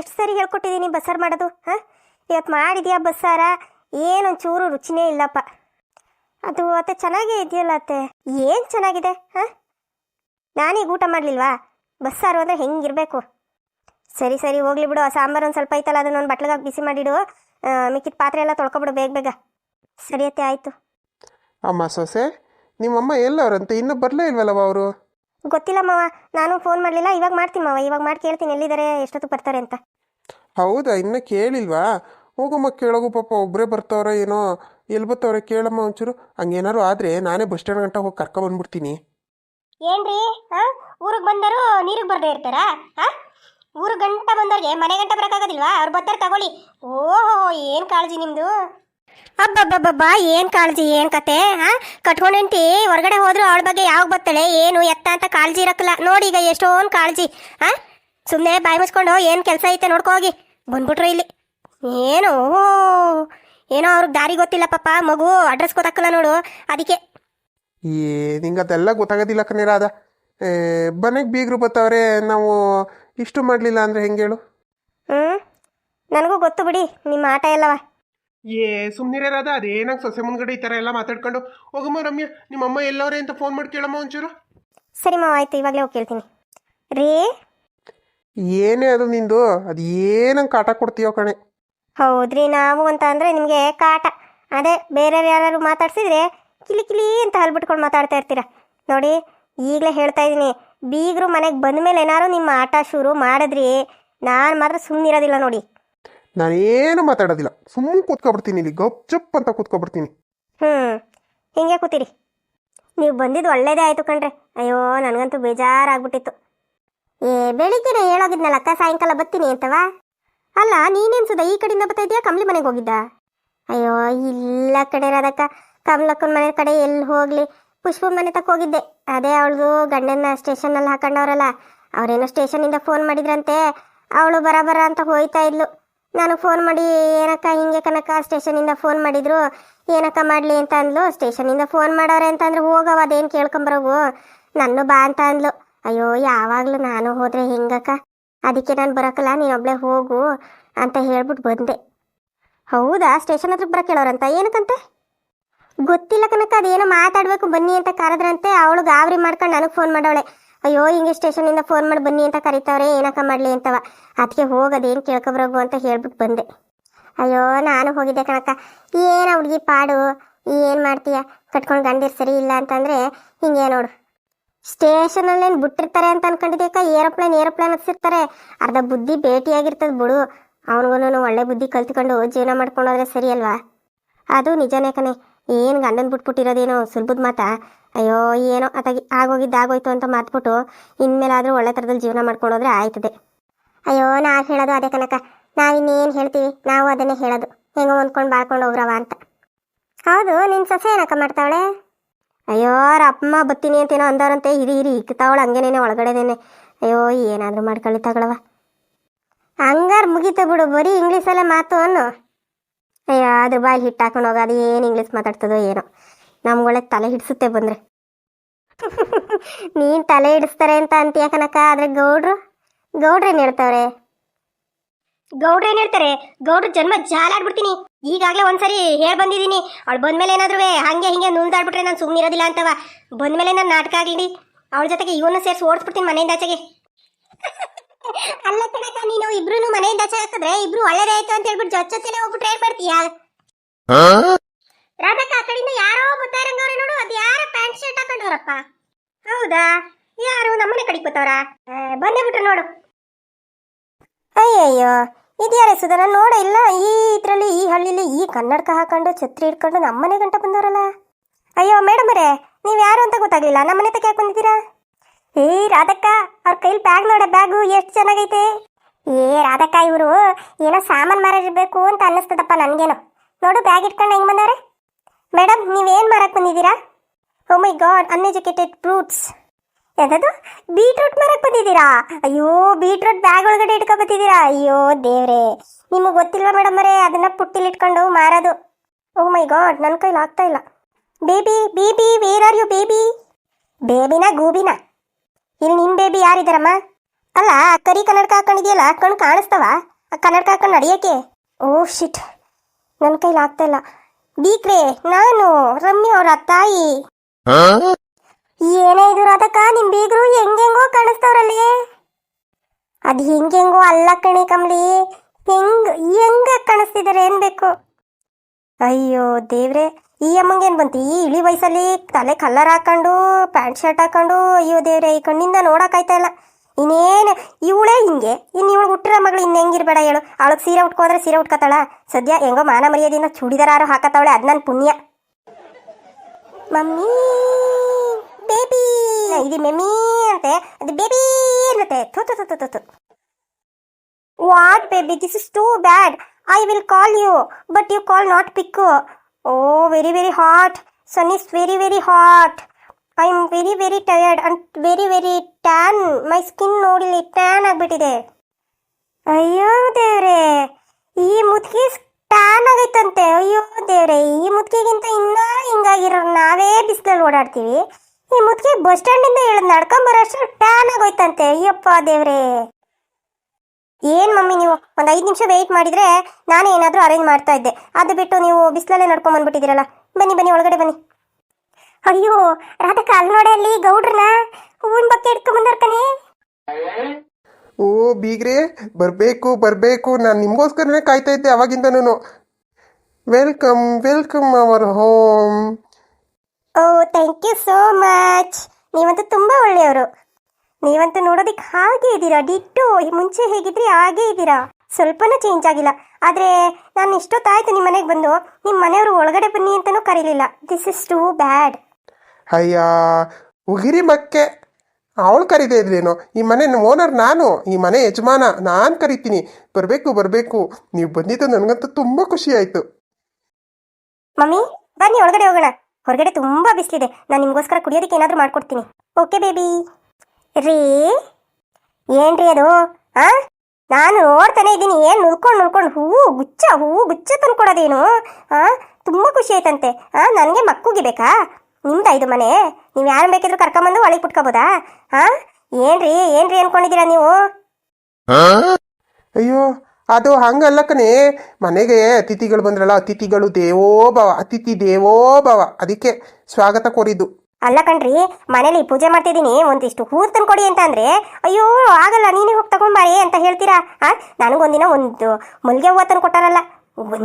ಎಷ್ಟು ಸರಿ ಹೇಳ್ಕೊಟ್ಟಿದ್ದೀನಿ ಬಸ್ಸಾರು ಮಾಡೋದು ಹಾಂ? ಇವತ್ತು ಮಾಡಿದ್ಯಾ ಬಸ್ಸಾರ? ಏನೊಂಚೂರು ರುಚಿನೇ ಇಲ್ಲಪ್ಪ. ಅದು ಅತ್ತೆ ಚೆನ್ನಾಗೇ ಇದೆಯಲ್ಲ ಅತ್ತೆ? ಏನು ಚೆನ್ನಾಗಿದೆ ಹಾಂ? ನಾನೀಗ ಊಟ ಮಾಡಲಿಲ್ವಾ? ಬಸ್ಸಾರು ಅಂದರೆ ಹೆಂಗಿರಬೇಕು? ಸರಿ ಸರಿ ಹೋಗ್ಲಿ ಬಿಡು. ಆ ಸಾಂಬಾರು ಒಂದು ಸ್ವಲ್ಪ ಐತಲ್ಲ ಅದನ್ನ ಒಂದು ಬಟ್ಲಿಗೆ ಬಿಸಿ ಮಾಡಿಡು. ಮಿಕ್ಕಿದ ಪಾತ್ರೆ ಎಲ್ಲ ತೊಳ್ಕೊಬಿಡು ಬೇಗ ಬೇಗ. ಸರಿ ಅತ್ತೆ ಆಯಿತು. ಅಮ್ಮ ಸೊಸೆ ನಿಮ್ಮಮ್ಮ ಎಲ್ಲವ್ರಂತೆ ಇನ್ನೂ ಬರಲೇ ಇಲ್ವಲ್ಲವ ಅವರು? ಗೊತ್ತಿಲ್ಲ ಮಾವ ನಾನು ಫೋನ್ ಮಾಡಲಿಲ್ಲ. ಇವಾಗ ಮಾಡ್ತೀನಿ ಮಾವ. ಇವಾಗ ಮಾಡಿ ಕೇಳ್ತೀನಿ ಎಲ್ಲಿದ್ದಾರೆ ಎಷ್ಟೊತ್ತಿಗೆ ಬರ್ತಾರೆ ಅಂತ. ಹೌದಾ? ಇನ್ನೂ ಕೇಳಿಲ್ವಾ? ಹೋಗಮ್ಮ ಕೇಳೋಗು ಪಾಪ ಒಬ್ಬರೇ ಬರ್ತಾವ್ರ ಏನೋ ಎಲ್ಲಿ ಬರ್ತವ್ರೆ ಕೇಳಮ್ಮ ಒಂಚೂರು. ಹಂಗೇನಾರು ಆದರೆ ನಾನೇ ಬಸ್ ಸ್ಟ್ಯಾಂಡ್ ಗಂಟ ಹೋಗಿ ಕರ್ಕೊಂಬಂದ್ಬಿಡ್ತೀನಿ ಏನ್ರಿ? ಊರಿಗೆ ಬಂದರು ನೀರಿಗೆ ಬರ್ದೇ ಇರ್ತಾರಾ? ಊರು ಗಂಟ ಬಂದವ್ರಿಗೆ ಮನೆ ಗಂಟ ಬರೋಕ್ಕಾಗೋದಿಲ್ವಾ? ಅವ್ರು ಬರ್ತಾರೆ ತಗೊಳ್ಳಿ. ಓಹೋ, ಏನು ಕಾಳಜಿ ನಿಮ್ಮದು ಅಬ್ಬಬ್ಬಬ್ಬಬ್ಬ, ಏನು ಕಾಳಜಿ, ಏನು ಕತೆ? ಹಾಂ? ಕಟ್ಕೊಂಡಂಟಿ ಹೊರಗಡೆ ಹೋದ್ರು ಅವಳ ಬಗ್ಗೆ ಯಾವಾಗ ಬರ್ತಾಳೆ ಏನು ಎತ್ತ ಅಂತ ಕಾಳಜಿ ಇರಕ್ಕಲ್ಲ. ನೋಡಿ ಈಗ ಎಷ್ಟೊಂದು ಕಾಳಜಿ. ಹಾಂ? ಸುಮ್ಮನೆ ಬಾಯಿ ಮುಚ್ಕೊಂಡು ಏನು ಕೆಲಸ ಐತೆ ನೋಡ್ಕೋ ಹೋಗಿ. ಬಂದ್ಬಿಟ್ರು ಇಲ್ಲಿ. ಏನು? ಏನೋ ಅವ್ರಿಗೆ ದಾರಿ ಗೊತ್ತಿಲ್ಲ ಪಾಪ. ಮಗು ಅಡ್ರೆಸ್ ಗೊತ್ತಾಗಲ್ಲ ನೋಡು. ಅದಕ್ಕೆ. ಏ ನಿಂಗೆ ಅದೆಲ್ಲ ಗೊತ್ತಾಗೋದಿಲ್ಲ ಕಣ್ಣೀರಾದ ಮನೆಗೆ ಬೀಗರು ಬರ್ತಾವ್ರೆ ನಾವು ಇಷ್ಟು ಮಾಡಲಿಲ್ಲ ಅಂದರೆ ಹೆಂಗೆ ಹೇಳು? ಹ್ಞೂ ನನಗೂ ಗೊತ್ತು ಬಿಡಿ. ನಿಮ್ಮ ಆಟ ಎಲ್ಲವ? ಏ ಸುಮ್ಮನಿರೇ ರಾಧ. ಅದೇನಾಗ ಸೊಸೆ ಮುಂದ್ಗಡೆ ಈ ಥರ ಎಲ್ಲ ಮಾತಾಡ್ಕೊಂಡು ಹೋಗಮ್ಮ ರಮ್ಯ ನಿಮ್ಮಮ್ಮ ಎಲ್ಲವ್ರೆ ಅಂತ ಫೋನ್ ಮಾಡಿ ಕೇಳಮ್ಮ ಒಂಚೂರು. ಸರಿ ಮಾವ ಆಯ್ತು. ಇವಾಗಲೇ ಹೋಗಿ ಕೇಳ್ತೀನಿ. ರೀ ಏನೇ ಅದು ನಿಂದು ಅದು ಏನಂಗೆ ಕಾಟ ಕೊಡ್ತೀಯೋ ಕಣೆ. ಹೌದ್ರಿ ನಾವು ಅಂತ ಅಂದ್ರೆ ನಿಮಗೆ ಕಾಟ. ಅದೇ ಬೇರೆ ಯಾರು ಮಾತಾಡ್ಸಿದ್ರೆ ಕಿಲಿ ಕಿಲಿ ಅಂತ ಹಲ್ಬಿಟ್ಕೊಂಡು ಮಾತಾಡ್ತಾ ಇರ್ತೀರ. ನೋಡಿ ಈಗಲೇ ಹೇಳ್ತಾ ಇದ್ದೀನಿ ಬೀಗರು ಮನೆಗೆ ಬಂದ ಮೇಲೆ ಏನಾರು ನಿಮ್ಮ ಆಟ ಶುರು ಮಾಡಿದ್ರಿ ನಾನು ಮಾತ್ರ ಸುಮ್ಮನಿರೋದಿಲ್ಲ ನೋಡಿ. ನಾನೇನು ಮಾತಾಡೋದಿಲ್ಲ ಸುಮ್ಮನೆ ಕೂತ್ಕೊಬಿಡ್ತೀನಿ ಇಲ್ಲಿ ಗಪ್ ಚಪ್ ಅಂತ ಕೂತ್ಕೊಬಿಡ್ತೀನಿ. ಹ್ಞೂ ಹಿಂಗೆ ಕೂತೀರಿ. ನೀವು ಬಂದಿದ್ದು ಒಳ್ಳೇದೇ ಆಯಿತು ಕಣ್ರಿ. ಅಯ್ಯೋ ನನಗಂತೂ ಬೇಜಾರಾಗ್ಬಿಟ್ಟಿತ್ತು. ಏ, ಬೆಳಿಗ್ಗೆನೆ ಹೇಳೋಗಿದ್ನಲ್ಲ ಅಕ್ಕ, ಸಾಯಂಕಾಲ ಬತ್ತೀನಿ ಅಂತವಾ? ಅಲ್ಲ, ನೀನೇನು ಸುದ ಈ ಕಡೆಯಿಂದ ಬರ್ತಾ ಇದೆಯಾ ಕಮ್ಲಿ ಮನೆಗೆ ಹೋಗಿದ್ದ? ಅಯ್ಯೋ, ಇಲ್ಲ ಕಡೆ ರಾಧಕ್ಕ, ಕಮಲಕ್ಕನ ಮನೆ ಕಡೆ ಎಲ್ಲಿ ಹೋಗ್ಲಿ. ಪುಷ್ಪ ಮನೆ ತಕ್ಕ ಹೋಗಿದ್ದೆ. ಅದೇ ಅವಳದು ಗಂಡನ ಸ್ಟೇಷನಲ್ಲಿ ಹಾಕೊಂಡವ್ರಲ್ಲ ಅವ್ರೇನೋ ಸ್ಟೇಷನಿಂದ ಫೋನ್ ಮಾಡಿದ್ರಂತೆ. ಅವಳು ಬರ ಬರ ಅಂತ ಹೋಯ್ತಾ ಇದ್ಲು. ನಾನು ಫೋನ್ ಮಾಡಿ, ಏನಕ್ಕ ಹಿಂಗೆ ಕನಕ ಸ್ಟೇಷನಿಂದ ಫೋನ್ ಮಾಡಿದ್ರು? ಏನಕ್ಕ ಮಾಡಲಿ ಅಂತ ಅಂದ್ಲು. ಸ್ಟೇಷನಿಂದ ಫೋನ್ ಮಾಡೋರೆ ಅಂತ ಅಂದ್ರೆ ಹೋಗವ ಅದೇನು ಕೇಳ್ಕೊಂಬರವು ನನ್ನ ಬಾ ಅಂತ ಅಂದ್ಲು. ಅಯ್ಯೋ, ಯಾವಾಗಲೂ ನಾನು ಹೋದರೆ ಹೆಂಗಕ್ಕ? ಅದಕ್ಕೆ ನಾನು ಬರೋಕ್ಕಲ್ಲ ನೀನೊಬ್ಳೆ ಹೋಗು ಅಂತ ಹೇಳ್ಬಿಟ್ಟು ಬಂದೆ. ಹೌದಾ? ಸ್ಟೇಷನ್ ಹತ್ರಕ್ಕೆ ಬರೋಕೆ ಕೇಳೋರಂತ ಏನಕ್ಕಂತೆ? ಗೊತ್ತಿಲ್ಲ ಕನಕ ಅದೇನೋ ಮಾತಾಡಬೇಕು ಬನ್ನಿ ಅಂತ ಕರೆದ್ರಂತೆ, ಅವಳು ಗಾಬರಿ ಮಾಡ್ಕೊಂಡು ನನಗೆ ಫೋನ್ ಮಾಡವಳೆ. ಅಯ್ಯೋ, ಹಿಂಗೆ ಸ್ಟೇಷನಿಂದ ಫೋನ್ ಮಾಡಿ ಬನ್ನಿ ಅಂತ ಕರಿತಾವ್ರೆ, ಏನಕ್ಕ ಮಾಡಲಿ ಅಂತವ. ಅದಕ್ಕೆ ಹೋಗೋದೇನು ಕೇಳ್ಕೊಬರೋಗು ಅಂತ ಹೇಳ್ಬಿಟ್ಟು ಬಂದೆ. ಅಯ್ಯೋ, ನಾನು ಹೋಗಿದ್ದೆ ಕಣಕ್ಕ. ಏನು ಹುಡುಗಿ ಪಾಡು, ಏನು ಮಾಡ್ತೀಯ? ಕಟ್ಕೊಂಡು ಗಂಡಿರ್ ಸರಿ ಇಲ್ಲ ಅಂತಂದರೆ, ಹಿಂಗೆ ನೋಡು. ಸ್ಟೇಷನಲ್ಲೇನು ಬಿಟ್ಟಿರ್ತಾರೆ ಅಂತ ಅನ್ಕೊಂಡಿದ್ದೀಕ ಏರೋಪ್ಲೇನ್ ಏರೋಪ್ಲೇನ್ ಹತ್ಸಿರ್ತಾರೆ. ಅರ್ಧ ಬುದ್ಧಿ ಭೇಟಿಯಾಗಿರ್ತದೆ ಬಿಡು. ಅವನಿಗೂ ಒಳ್ಳೆ ಬುದ್ಧಿ ಕಲ್ತ್ಕೊಂಡು ಜೀವನ ಮಾಡ್ಕೊಂಡೋದ್ರೆ ಸರಿ ಅಲ್ವಾ? ಅದು ನಿಜನೇ ಕಣೆ. ಏನು ಗಂಡನ್ ಬಿಟ್ಬಿಟ್ಟಿರೋದೇನೋ ಸುಲಭದ ಮಾತಾ? ಅಯ್ಯೋ, ಏನೋ ಅತಾಗಿ ಆಗೋಗಿದ್ದು ಆಗೋಯ್ತು ಅಂತ ಮಾತ್ಬಿಟ್ಟು ಇನ್ಮೇಲಾದರೂ ಒಳ್ಳೆ ಥರದಲ್ಲಿ ಜೀವನ ಮಾಡ್ಕೊಂಡೋದ್ರೆ ಆಯ್ತದೆ. ಅಯ್ಯೋ ನಾವು ಹೇಳೋದು ಅದೇ ಕನಕ ನಾವಿನ್ನೇನು ಹೇಳ್ತೀವಿ? ನಾವು ಅದನ್ನೇ ಹೇಳೋದು. ಹೆಂಗೋ ಹೊಂದ್ಕೊಂಡು ಬಾಳ್ಕೊಂಡು ಹೋಗ್ರವ ಅಂತ. ಹೌದು ನಿನ್ನ ಸೊಸೆ ಏನಕ್ಕ ಮಾಡ್ತಾವಳೆ? ಅಯ್ಯೋ ಅಪ್ಪಮ್ಮ ಬತ್ತೀನಿ ಅಂತೇನೋ ಅಂದವ್ರಂತೆ. ಹಿರಿ ಹಿರಿ ಇಕ್ತಾವಳು ಹಂಗೇನೇನೆ ಒಳಗಡೆದೇನೆ. ಅಯ್ಯೋ, ಏನಾದರೂ ಮಾಡ್ಕೊಳ್ಳಿ ತಗೊಳವ ಹಂಗಾರ ಮುಗೀತು ಬಿಡು, ಬರೀ ಇಂಗ್ಲೀಷಲ್ಲೇ ಮಾತು ಅನ್ನು. ಅಯ್ಯೋ ಅದ್ರ ಬಾಯಿ ಹಿಟ್ಟು ಹಾಕೊಂಡು ಹೋಗೋದು ಏನು ಇಂಗ್ಲೀಷ್ ಮಾತಾಡ್ತದೋ ಏನೋ. ನಮ್ಗೊಳ್ಳೆ ತಲೆ ಹಿಡಿಸುತ್ತೆ ಬಂದರೆ. ನೀನು ತಲೆ ಹಿಡಿಸ್ತಾರೆ ಅಂತ ಅಂತೀಯ ಕನಕ, ಆದರೆ ಗೌಡ್ರು? ಗೌಡ್ರೇನು ಹೇಳ್ತಾವ್ರೆ? ಗೌಡ್ರೇನು ಹೇಳ್ತಾರೆ? ಗೌಡ್ರ ಜನ್ಮ ಜಾಲಾಡ್ಬಿಡ್ತೀನಿ. ಈಗಾಗಲೇ ಒಂದ್ಸರಿ ಹೇಳಿ ಬಂದಿದ್ದೀನಿ. ಅವಳು ಬಂದ್ಮೇಲೆ ಏನಾದ್ರೂ ಹಂಗೆ ಹಿಂಗೆ ನುಲ್ದಾಡ್ಬಿಟ್ರೆ ನಾನು ಸುಮ್ಮನಿರೋದಿಲ್ಲ ಅಂತವ. ಬಂದ್ಮೇಲೆ ನಾನು ನಾಟಕ ಆಗಲಿ. ಅವಳ ಜೊತೆಗೆ ಇವನ್ನ ಸೇರಿಸಿ ಓಡಿಸ್ಬಿಡ್ತೀನಿ ಮನೆಯಿಂದ ಆಚೆಗೆ. ಅಲ್ಲ ಕಣಕ ನೀನು ಇಬ್ರು ಮನೆಯಿಂದ ಆಚೆ ಹಾಕಿದ್ರೆ ಇಬ್ರು ಒಳ್ಳೇದೇ ಆಯ್ತು ಅಂತ ಹೇಳ್ಬಿಟ್ಟು ಜೊತೆ ಜೊತೆನೆ ಹೋಗ್ಬಿಟ್ರೆ ಏನ್ ಮಾಡ್ತೀಯಾ? ರಾಧಕ್ಕ ಆ ಕಡೆಯಿಂದ ಯಾರೋ ಬರ್ತಾ ಇರಂಗವ್ರೆ ನೋಡು ಅದು ಯಾರ ಪ್ಯಾಂಟ್ ಶರ್ಟ್ ಹಾಕೊಂಡವ್ರಪ್ಪ. ಹೌದಾ? ಯಾರು ನಮ್ಮನೆ ಕಡೆಗೆ ಬರ್ತಾವ್ರ ಬಂದೇ ಬಿಟ್ರು ನೋಡು. ಅಯ್ಯಯ್ಯೋ. ಇದ್ಯಾರೇ ಸುಧಾ ನೋಡ, ಇಲ್ಲ, ಈ ಇದರಲ್ಲಿ, ಈ ಹಳ್ಳಿಲಿ ಈ ಕನ್ನಡಕ ಹಾಕೊಂಡು ಛತ್ರಿ ಹಿಡ್ಕೊಂಡು ನಮ್ಮನೆ ಗಂಟ ಬಂದವರಲ್ಲ. ಅಯ್ಯೋ ಮೇಡಮ್ ಅವರೇ ನೀವು ಯಾರು ಅಂತ ಗೊತ್ತಾಗ್ಲಿಲ್ಲ. ನಮ್ಮನೆ ತಕ್ಕ ಯಾಕೆ ಬಂದಿದ್ದೀರಾ? ಏ, ರಾಧಕ್ಕ, ಅವ್ರ ಕೈಲಿ ಬ್ಯಾಗ್ ನೋಡ, ಬ್ಯಾಗು ಎಷ್ಟು ಚೆನ್ನಾಗೈತೆ. ಏ, ರಾಧಕ್ಕ, ಇವರು ಏನೋ ಸಾಮಾನು ಮಾರಿರ್ಬೇಕು ಅಂತ ಅನ್ನಿಸ್ತದಪ್ಪ ನನಗೇನು. ನೋಡು, ಬ್ಯಾಗ್ ಇಟ್ಕೊಂಡು ಹೆಂಗೆ ಬಂದವ್ರೆ. ಮೇಡಮ್ ನೀವೇನು ಮಾರಕ್ಕೆ ಬಂದಿದ್ದೀರಾ? Oh my god, uneducated fruits. ಯಾವ್ದದು ಬೀಟ್ರೂಟ್ ಮರಕ್ಕೆ ಬಂದಿದ್ದೀರಾ? ಅಯ್ಯೋ ಬೀಟ್ರೂಟ್ ಬ್ಯಾಗ್ ಒಳಗಡೆ ಇಟ್ಕೊ ಅಯ್ಯೋ, ದೇವ್ರೆ. ನಿಮಗೆ ಗೊತ್ತಿಲ್ವಾ ಮೇಡಮ್ ಅವರೇ, ಅದನ್ನ ಪುಟ್ಟಿಲಿ ಇಟ್ಕೊಂಡು ಮಾರೋದು. ಓ ಮೈ ಗಾಡ್ ನನ್ನ ಕೈಲಿ ಆಗ್ತಾ ಇಲ್ಲ. Baby baby where are you baby ಬೇಬಿನ, ಗೂಬಿನ? ಇಲ್ಲಿ ನಿಮ್ಮ ಬೇಬಿ ಯಾರಿದ್ದಾರಮ್ಮ ಅಲ್ಲ, ಕರಿ ಕನ್ನಡಕ ಹಾಕೊಂಡಿದ್ಯಲ್ಲ ಕಣ್ಣು ಕಾಣಿಸ್ತವ? ಕನ್ನಡಕ ಹಾಕೊಂಡು ನಡೆಯೋಕೆ ಓ ಶಿಟ್ ನನ್ನ ಕೈಲಿ ಆಗ್ತಾ ಇಲ್ಲ. ಬೀಕ್ರೆ, ನಾನು, ರಮ್ಯ ಅವರ ತಾಯಿ. ಏನೇ ಇದು ರಾಧಕ್ಕ ನಿಮ್ ಬೀಗರು ಹೆಂಗೆಂಗೋ ಕಾಣಿಸ್ತವ್ರಲ್ಲಿ. ಅದ್ ಹೆಂಗೆಂಗೋ ಅಲ್ಲ ಕಣಿ ಕಮ್ಲಿ. ಹೆಂಗ್, ಹೆಂಗ ಕಾಣಿಸ್ತಿದಾರೆ ಏನ್ ಬೇಕು ಅಯ್ಯೋ ದೇವ್ರೆ, ಈ ಅಮ್ಮಂಗೆ ಏನ್ ಬಂತು? ಈ ಇಳಿ ವಯಸ್ಸಲ್ಲಿ ತಲೆ ಕಲ್ಲರ್ ಹಾಕೊಂಡು, ಪ್ಯಾಂಟ್ ಶರ್ಟ್ ಹಾಕೊಂಡು, ಅಯ್ಯೋ ದೇವ್ರೆ, ಈ ಕಣ್ಣಿಂದ ನೋಡಕ್ಕಾಯ್ತಾ ಇಲ್ಲ. ಇನ್ನೇನು, ಇವಳೇ ಹಿಂಗೆ. ಇನ್ನು ಇವಳು ಹುಟ್ಟಿರೋ ಮಗಳು ಇನ್ನು ಹೆಂಗಿರ್ಬೇಡ ಹೇಳು. ಅವಳಿಗೆ ಸೀರೆ ಉಟ್ಕೋದ್ರೆ ಸೀರೆ ಉಟ್ಕೋತಾಳ. ಸದ್ಯ ಹೆಂಗೋ ಮಾನ ಮರ್ಯಾದಿನ ಚೂಡಿದಾರ ಹಾಕತ್ತಾವಳೆ, ಅದು ನನ್ನ ಪುಣ್ಯ. ಮಮ್ಮಿ. ಬೇಬಿ. ಇದು ಮೆಮ್ಮಿ ಅಂತೆ ಅದು ಬೇಬಿ ಅನ್ನತ್ತೆ. ಥು ಥು ಥು what baby? This is too bad I will call you but you call not pick oh very very hot sun is very very hot I am very very tired and very very tan my skin ನೋಡಿಲಿ tan ಆಗಿಬಿಟ್ಟಿದೆ. ಅಯ್ಯೋ ದೇವ್ರೆ. ಈ ಮುದುಕಿ tan ಆಗೈತಂತೆ. ಅಯ್ಯೋ ದೇವ್ರೆ. ಈ ಮುದುಕಿಗಿಂತ ಇನ್ನೂ ಹಿಂಗಾಗಿರೋ ನಾವೇ ಬಿಸಿಲಲ್ಲಿ ಓಡಾಡ್ತೀವಿ. ಈ ಮುದುಕಿ ಬಸ್ ಸ್ಟ್ಯಾಂಡಿಂದ ಇಳಿದು ನಡ್ಕೊಂಬರೋಷ್ಟು ಟ್ಯಾನ್ ಆಗೋಯ್ತಂತೆ. ಅಯ್ಯಪ್ಪ ದೇವ್ರೆ. ಏನ್ ಮಮ್ಮಿ ನೀವು? ಒಂದು ಐದು ನಿಮಿಷ ವೆಯ್ಟ್ ಮಾಡಿದ್ರೆ ನಾನು ಏನಾದರೂ ಅರೇಂಜ್ ಮಾಡ್ತಾ ಇದ್ದೆ. ಅದು ಬಿಟ್ಟು ನೀವು ಬಿಸಿಲಲ್ಲೇ ನಡ್ಕೊಂಡ್ ಬಂದ್ಬಿಟ್ಟಿದಿರಲ್ಲ ಬನ್ನಿ ಬನ್ನಿ, ಒಳಗಡೆ ಬನ್ನಿ. ಅಯ್ಯೋ, ರಾಧಕ, ಅಲ್ಲಿ ನೋಡಿ ಅಲ್ಲಿ ಗೌಡ್ರನ ಹೂವಿನ ಬಕ್ಕೆ ಇಟ್ಕೊಂಡ್ ಬಂದವ್ರ ಕಣೆ. ಓ, ಬೀಗ್ರೆ, ಬರಬೇಕು ಬರಬೇಕು. ನಾನು ನಿಮಗೋಸ್ಕರನೇ ಕಾಯ್ತಾ ಇದ್ದೆ ಅವಾಗಿಂದನೂ welcome welcome our home oh thank you so much ನೀವಂತೂ ತುಂಬ ಒಳ್ಳೆಯವರು. ನೀವಂತೂ ನೋಡೋದಕ್ಕೆ ಹಾಗೆ ಇದ್ದೀರಾ? ಡಿಟ್ಟು ಮುಂಚೆ ಹೇಗಿದ್ರಿ ಹಾಗೆ ಇದ್ದೀರಾ? ಸ್ವಲ್ಪನೂ ಚೇಂಜ್ ಆಗಿಲ್ಲ. ಆದರೆ ನಾನು ಇಷ್ಟೊತ್ತಾಯ್ತು ನಿಮ್ಮ ಮನೆಗೆ ಬಂದು ನಿಮ್ಮ ಮನೆಯವರು ಒಳಗಡೆ ಬನ್ನಿ ಅಂತಲೂ ಕರೀಲಿಲ್ಲ. ದಿಸ್ ಇಸ್ ಟೂ ಬ್ಯಾಡ್ ಅಯ್ಯ ಉಗಿರಿ ಮಕ್ಕೆ. ಅವಳು ಕರೀದೇ ಇದ್ರೇನು? ಈ ಮನೆ ಓನರ್ ನಾನು ಈ ಮನೆ ಯಜಮಾನ ನಾನು ಕರಿತೀನಿ. ಬರಬೇಕು ಬರಬೇಕು. ನೀವು ಬಂದಿದ್ದು ನನಗಂತೂ ತುಂಬ ಖುಷಿ ಆಯಿತು. ಮಮ್ಮಿ ಬನ್ನಿ ಒಳಗಡೆ ಹೋಗೋಣ. ಹೊರಗಡೆ ತುಂಬಾ ಬಿಸಿಲಿದೆ. ನಾನು ನಿಮಗೋಸ್ಕರ ಕುಡಿಯೋದಕ್ಕೆ ಏನಾದರೂ ಮಾಡ್ಕೊಡ್ತೀನಿ. ಓಕೆ ಬೇಬಿ ರೀ? ಏನ್ರಿ ಅದು? ಆ? ನಾನು ನೋಡ್ತಾನೆ ಇದ್ದೀನಿ. ಏನು ನುಲ್ಕೊಂಡು ನುಲ್ಕೊಂಡು ಹೂವು ಗುಚ್ಚ ಹೂವು ಗುಚ್ಚ ತಂದ್ಕೊಡೋದೇನು? ಆ? ತುಂಬ ಖುಷಿ ಆಯ್ತಂತೆ. ಹಾಂ ನನಗೆ ಮಕ್ಕುಗೆ ಬೇಕಾ? ನಿಮ್ದಾ ಇದು ಮನೆ. ನೀವು ಯಾರು ಬೇಕಿದ್ರು ಕರ್ಕೊಂಬಂದು ಒಳಗೆ ಬಿಟ್ಕೋಬೋದಾ ಆ? ಏನ್ರಿ? ಏನ್ರಿ ಅನ್ಕೊಂಡಿದ್ದೀರಾ ನೀವು? ಅಯ್ಯೋ ಅದು ಹಂಗಲ್ಲ ಕಣೆ ಮನೆಗೆ ಅತಿಥಿಗಳು ಬಂದ್ರಲ್ಲ ಅತಿಥಿಗಳು ದೇವೋ ಭವ ಅತಿಥಿ ದೇವೋ ಭವ ಅದಕ್ಕೆ ಸ್ವಾಗತ ಕೋರಿದ್ದು. ಅಲ್ಲ ಕಣ್ರಿ ಮನೇಲಿ ಪೂಜೆ ಮಾಡ್ತಿದ್ದೀನಿ ಒಂದಿಷ್ಟು ಹೂ ತಂದ್ಕೊಡಿ ಅಂತ ಅಂದ್ರೆ ಅಯ್ಯೋ ಆಗಲ್ಲ ನೀನೇ ಹೋಗಿ ತಗೊಂಬಾರಿ ಅಂತ ಹೇಳ್ತೀರಾ? ಆ ನನಗೊಂದಿನ ಒಂದು ಮಲ್ಗೆ ಹೂವು ತಂದು ಕೊಟ್ಟಾರಲ್ಲ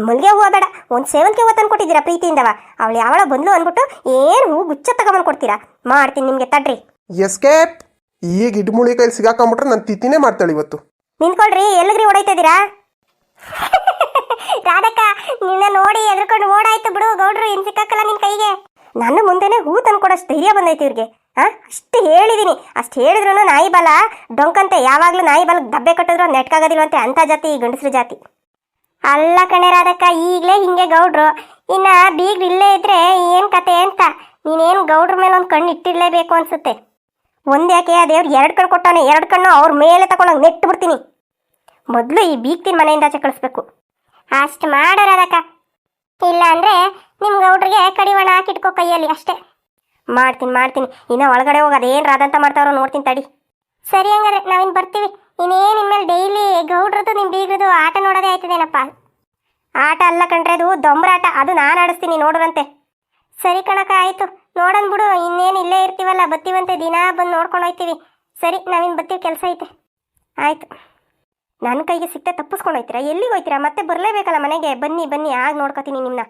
ಮಲ್ಗೆ ಹೂವು ಬೇಡ ಒಂದು ಸೇವಂತಿಗೆ ಹೂವು ತಂದು ಕೊಟ್ಟಿದ್ದೀರಾ ಪ್ರೀತಿಯಿಂದವ. ಅವಳು ಯಾವಳ ಬಂದ್ಲು ಅಂದ್ಬಿಟ್ಟು ಏನು ಹೂ ಗುಚ್ಚ ತಗೊಂಬಂದು ಕೊಡ್ತೀರಾ? ಮಾಡ್ತೀನಿ ನಿಮಗೆ ತಡ್ರಿ. ಎಸ್ಕೇಪ್ ಈಗ ಇಡ್ಮುಳಿ ಕೈಲಿ ಸಿಗಾಕೊಂಬಿಟ್ರೆ ನಾನು ತಿಥಿನೇ ಮಾಡ್ತಾಳೆ ಇವತ್ತು. ನಿಂತ್ಕೊಳ್ರಿ, ಎಲ್ಲಿಗ್ರಿ ಓಡೈತಿದ್ದೀರಾ ರಾಧಕ್ಕ, ನಿನ್ನ ನೋಡಿ ಎದ್ರಕೊಂಡು ಓಡಾಯ್ತು ಬಿಡು, ಗೌಡ್ರು ಏನ್ ಸಿಕ್ಕಲ್ಲ ನಿನ್ ಕೈಗೆ. ನನ್ನ ಮುಂದೆನೆ ಹೂ ತಂದ್ಕೊಡೋಷ್ಟು ಧೈರ್ಯ ಬಂದೈತಿ ಇವ್ರಿಗೆ. ಹಾ ಅಷ್ಟು ಹೇಳಿದೀನಿ. ಅಷ್ಟು ಹೇಳಿದ್ರು ನಾಯಿ ಬಲ, ಡೊಂಕಂತೆ, ಯಾವಾಗ್ಲೂ ನಾಯಿ ಬಲ ದಬ್ಬೆ ಕಟ್ಟಿದ್ರು ನೆಟ್ಕಾಗೋದಿಲ್ವಂತೆ ಅಂತ ಜಾತಿ, ಈ ಗಂಡಸ್ರ ಜಾತಿ. ಅಲ್ಲ ಕಣೆ ರಾಧಕ್ಕ, ಈಗಲೇ ಹಿಂಗೆ ಗೌಡ್ರು. ಇನ್ನ ಬೀಗ್ರು ಇಲ್ಲೇ ಇದ್ರೆ ಏನ್ ಕತೆ ಅಂತ? ನೀನೇನು ಗೌಡ್ರ ಮೇಲೆ ಒಂದು ಕಣ್ಣು ಇಟ್ಟಿರ್ಲೇಬೇಕು ಅನ್ಸುತ್ತೆ. ಒಂದ್ ಯಾಕೆ ಆ ದೇವ್ರು ಎರಡು ಕಣ್ಣು ಕೊಟ್ಟಾನೆ, ಎರಡು ಕಣ್ಣು ಅವ್ರ ಮೇಲೆ ತಗೊಂಡೋಗಿ ನೆಟ್ಟು ಬಿಡ್ತೀನಿ. ಮೊದಲು ಈ ಬೀಗ್ತಿನ ಮನೆಯಿಂದ ಆಚೆ ಕಳಿಸ್ಬೇಕು. ಅಷ್ಟು ಮಾಡೋರದಕ್ಕ. ಇಲ್ಲ ಅಂದ್ರೆ ನಿಮ್ಮ ಗೌಡ್ರಿಗೆ ಕಡಿವಾಣ ಹಾಕಿಟ್ಕೋ ಕೈಯಲ್ಲಿ ಅಷ್ಟೇ. ಮಾಡ್ತೀನಿ ಮಾಡ್ತೀನಿ. ಇನ್ನ ಒಳಗಡೆ ಹೋಗಿ ಅದೇನು ರಾದಂತ ಮಾಡ್ತಾವ್ರೋ ನೋಡ್ತೀನಿ ತಡಿ. ಸರಿ ಹಂಗಾರೆ ನಾವಿನ್ ಬರ್ತೀವಿ. ಇನ್ನೇನು ಇನ್ಮೇಲೆ ಡೈಲಿ ಗೌಡ್ರದ್ದು ನಿಮ್ಮ ಬೀಗ್ರದ್ದು ಆಟ ನೋಡೋದೇ ಆಯ್ತದೇನಪ್ಪ? ಆಟ ಅಲ್ಲ ಕಣ್ರೆ, ಅದು ದೊಂಬರಾಟ. ಅದು ನಾನು ಆಡಿಸ್ತೀನಿ ನೋಡ್ರಂತೆ. ಸರಿ ಕಣಕ ಆಯ್ತು. ನೋಡನ್ ಬಿಡು, ಇನ್ನೇನು ಇಲ್ಲೇ ಇರ್ತೀವಲ್ಲ, ಬತ್ತೀವಂತೆ ದಿನಾ ಬಂದು ನೋಡ್ಕೊಂಡು ಹೋಯ್ತೀವಿ. ಸರಿ, ನಾವಿನ್ ಬತ್ತೀವಿ ಕೆಲಸ ಐತೆ. ಆಯ್ತು. ನನ್ನ ಕೈಗೆ ಸಿಕ್ತ ತಪ್ಪಿಸ್ಕೊಂಡು ಹೋಯ್ತೀರಾ? ಎಲ್ಲಿಗೆ ಹೋಯ್ತೀರಾ? ಮತ್ತೆ ಬರಲೇಬೇಕಲ್ಲ ಮನೆಗೆ? ಬನ್ನಿ ಬನ್ನಿ, ಆಗ ನೋಡ್ಕೊತೀನಿ ನಿಮ್ಮನ್ನ